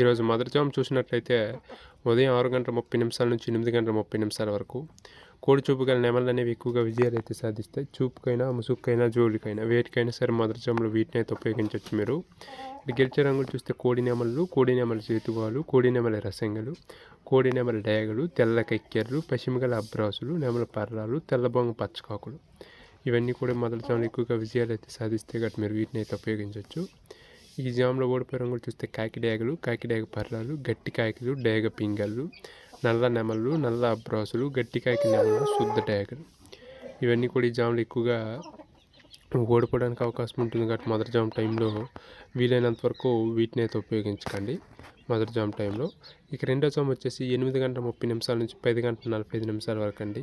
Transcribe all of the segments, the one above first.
ఈరోజు మొదటి జామ్ చూసినట్లయితే ఉదయం ఆరు గంటల ముప్పై నిమిషాల నుంచి ఎనిమిది గంటల ముప్పై నిమిషాల వరకు కోడి చూపు గల నెమలు అనేవి ఎక్కువగా విజయాలు అయితే సాధిస్తాయి చూపుకైనా ముసుగుకైనా జోలికైనా వేటికైనా సరే మొదటి జాములు వీటిని అయితే ఉపయోగించవచ్చు మీరు. గెలిచే రంగులు చూస్తే కోడి నెమలు కోడి నెమల చేతువాలు కోడి నెమల రసంగలు కోడి నెమల డేగలు తెల్ల కక్కెర్లు పశ్చిమగల అబ్రాసులు నెమల పర్రాలు తెల్లబొంగ పచ్చకాకులు. ఇవన్నీ కూడా మొదటి జాములు ఎక్కువగా విజయాలు అయితే సాధిస్తే గట్టి మీరు వీటిని అయితే ఉపయోగించవచ్చు. ఈ జామ్లో ఓడిపోయే రంగులు చూస్తే కాకి డేగలు కాకి డేగ పర్రాలు గట్టి కాకిలు డేగ పింగళ్ళు నల్ల నెమళ్ళు నల్ల అబ్రాసులు గట్టి కాకి నెమళ్ళు శుద్ధ డేగలు. ఇవన్నీ కూడా ఈ జామ్లో ఎక్కువగా ఓడిపోవడానికి అవకాశం ఉంటుంది కాబట్టి మొదటి జామ్ టైంలో వీలైనంత వరకు వీటిని అయితే ఉపయోగించకండి మదర్ జామ్ టైంలో ఇక రెండో జామ్ వచ్చేసి ఎనిమిది గంటల ముప్పై నిమిషాల నుంచి పది గంటల నలభై ఐదు నిమిషాల వరకు అండి.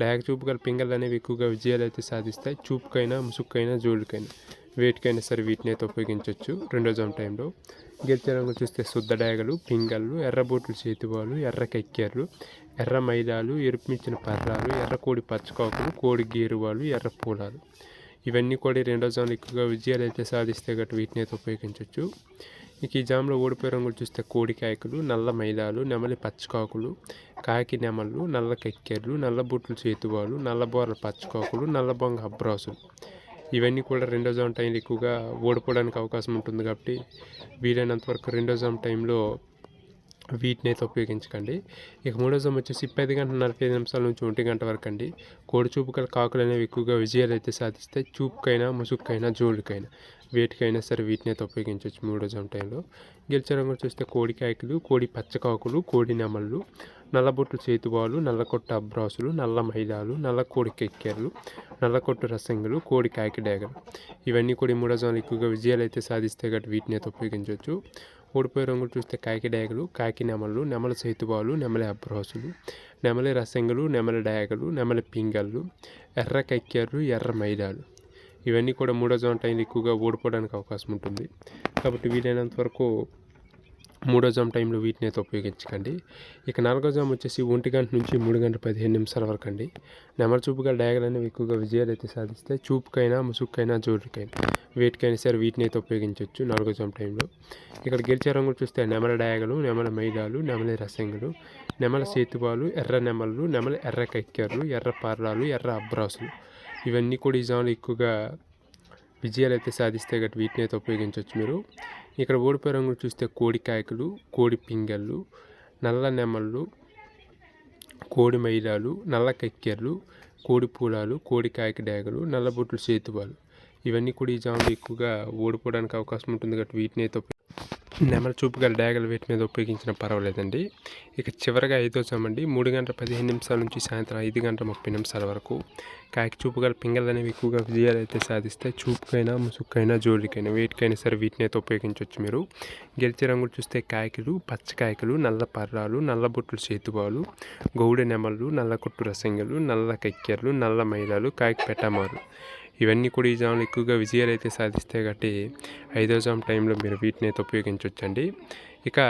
డయాక్ చూపు గల పింగళ్ళు అనేవి ఎక్కువగా విజయాలు అయితే సాధిస్తాయి. చూపుకైనా ముసుక్కైనా జోడుకైనా వేటికైనా సరే వీటిని అయితే ఉపయోగించవచ్చు రెండో జామ్ టైంలో గెలిచే రంగులు చూస్తే శుద్ధ డాగలు పింగళ్ళు ఎర్రబోట్లు చేతివాళ్ళు ఎర్ర కెక్కెర్లు ఎర్ర మైదాలు ఎరుపు మించిన పర్రాలు ఎర్ర కోడి పచ్చకాకులు కోడి గేరువాళ్ళు ఎర్ర పూలాలు. ఇవన్నీ కూడా రెండో జామ్లో ఎక్కువగా విజయాలు అయితే సాధిస్తే గట్టు వీటిని అయితే ఉపయోగించవచ్చు ఇక ఈ జామ్లో ఓడిపోయే రంగులు చూస్తే కోడికాయకులు నల్ల మైదాలు నెమలి పచ్చకాకులు కాకి నెమళ్ళు నల్ల కెక్కెర్లు నల్ల బుట్లు చేతువాలు నల్ల బోర్ల పచ్చకాకులు నల్ల బొంగ అబ్రాసులు. ఇవన్నీ కూడా రెండో జామ్ టైంలో ఎక్కువగా ఓడిపోవడానికి అవకాశం ఉంటుంది కాబట్టి వీలైనంత వరకు రెండో జామ్ టైంలో వీటిని అయితే ఉపయోగించకండి. ఇక మూడో జామ్ వచ్చేసి పది గంటల నలభై ఐదు నిమిషాల నుంచి ఒంటి గంట వరకు అండి. కోడి చూపు గల కాకులు అనేవి ఎక్కువగా విజయాలు అయితే సాధిస్తాయి చూపుకైనా ముసుగుకైనా జోలుకైనా వేటికైనా సరే వీటిని అయితే ఉపయోగించవచ్చు మూడో జామ్ టైంలో. గెలిచే చూస్తే కోడి కాయకులు కోడి పచ్చకాకులు కోడి నెమళ్ళు నల్లబొట్టు చేతువాలు నల్లకొట్టు అబ్రాసులు నల్ల మైదాలు నల్ల కోడి కెక్కెర్లు నల్లకొట్టు రసంగులు కోడి కాయకి డేగలు. ఇవన్నీ కూడా మూడో జోన్లు ఎక్కువగా విజయాలు అయితే సాధిస్తే గట్టి వీటిని అయితే ఉపయోగించవచ్చు. ఓడిపోయే రంగులు చూస్తే కాకి డయాగలు కాకి నెమలు నెమల సేతువాలు నెమలి అబ్రాసులు నెమలి రసంగులు నెమల డయాగలు నెమలి పింగళ్ళు ఎర్ర కక్కెర్లు ఎర్ర మైదాలు. ఇవన్నీ కూడా మూడో జోన్ టైంలో ఎక్కువగా ఓడిపోవడానికి అవకాశం ఉంటుంది. కాబట్టి వీలైనంత వరకు మూడో జామ్ టైంలో వీటిని అయితే ఉపయోగించకండి. ఇక నాలుగో జామ్ వచ్చేసి ఒంటి గంట నుంచి మూడు గంటల పదిహేను నిమిషాల వరకు అండి. నెమర చూపుగా డయాగల్ అనేవి ఎక్కువగా విజయాలు అయితే సాధిస్తాయి చూపుకైనా ముసుగుకైనా జోరుకైనా వేటికైనా సరే వీటిని అయితే ఉపయోగించవచ్చు నాలుగో జామ్ టైంలో. ఇక్కడ గెలిచే రంగులు చూస్తే నెమల డయాగలు నెమల మైదాలు నెమలి రసంగులు నెమల సేతువాలు ఎర్ర నెమలు నెమల ఎర్ర కక్కెర్లు ఎర్ర పార్లాలు ఎర్ర అబ్రాసులు. ఇవన్నీ కూడా ఈ జాములు ఎక్కువగా విజయాలు అయితే సాధిస్తే గట్టి వీటిని అయితే ఉపయోగించవచ్చు మీరు. ఇక్కడ ఓడిపోయే రంగులు చూస్తే కోడి కాయకులు కోడి పింగళ్ళు నల్ల నెమళ్ళు కోడి మైలాలు నల్ల కక్కెర్లు కోడి పూలాలు కోడి కాయక డేగలు నల్లబొట్లు చేతువాలు ఇవన్నీ కూడా ఈ జాములు ఎక్కువగా ఓడిపోవడానికి అవకాశం ఉంటుంది కాబట్టి వీటిని అయితే నెమల చూపు గల డేగల వీటి మీద ఉపయోగించిన పర్వాలేదండి. ఇక చివరిగా ఐదో జామండి మూడు గంటల పదిహేను నిమిషాల నుంచి సాయంత్రం ఐదు గంటల ముప్పై నిమిషాల వరకు. కాకి చూపు గల పింగళ్ళు అనేవి ఎక్కువగా విజయాలు అయితే సాధిస్తాయి చూపుకైనా ముసుక్కైనా జోలికైనా వేటికైనా సరే వీటిని అయితే ఉపయోగించవచ్చు మీరు. గెలిచే రంగులు చూస్తే కాయకులు పచ్చకాయకులు నల్ల పర్రాలు నల్ల బొట్లు చేతువాలు గౌడ నెమళ్ళు నల్ల కొట్టు రసంగలు నల్ల కక్కెర్లు నల్ల మైదాలు కాయకు పెట్టమారు ఇవన్నీ కూడా ఈ జామ్లో ఎక్కువగా విజయాలు అయితే సాధిస్తాయి కాబట్టి ఐదో జామ్ టైంలో మీరు వీటిని అయితే ఉపయోగించవచ్చండి ఇక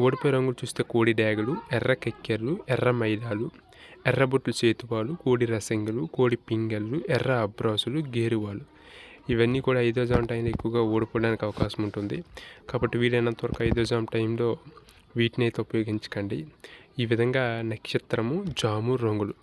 ఓడిపోయే రంగులు చూస్తే కోడి డ్యాగులు ఎర్ర కెక్కెర్లు ఎర్ర మైదాలు ఎర్రబొట్లు చేతువాలు కోడి రసంగులు కోడి పింగళ్ళు ఎర్ర అబ్రాసులు గేరువాలు. ఇవన్నీ కూడా ఐదో జామ్ టైంలో ఎక్కువగా ఓడిపోవడానికి అవకాశం ఉంటుంది. కాబట్టి వీలైనంత వరకు ఐదో జామ్ టైంలో వీటిని అయితే ఉపయోగించకండి. ఈ విధంగా నక్షత్రము జాము రంగులు.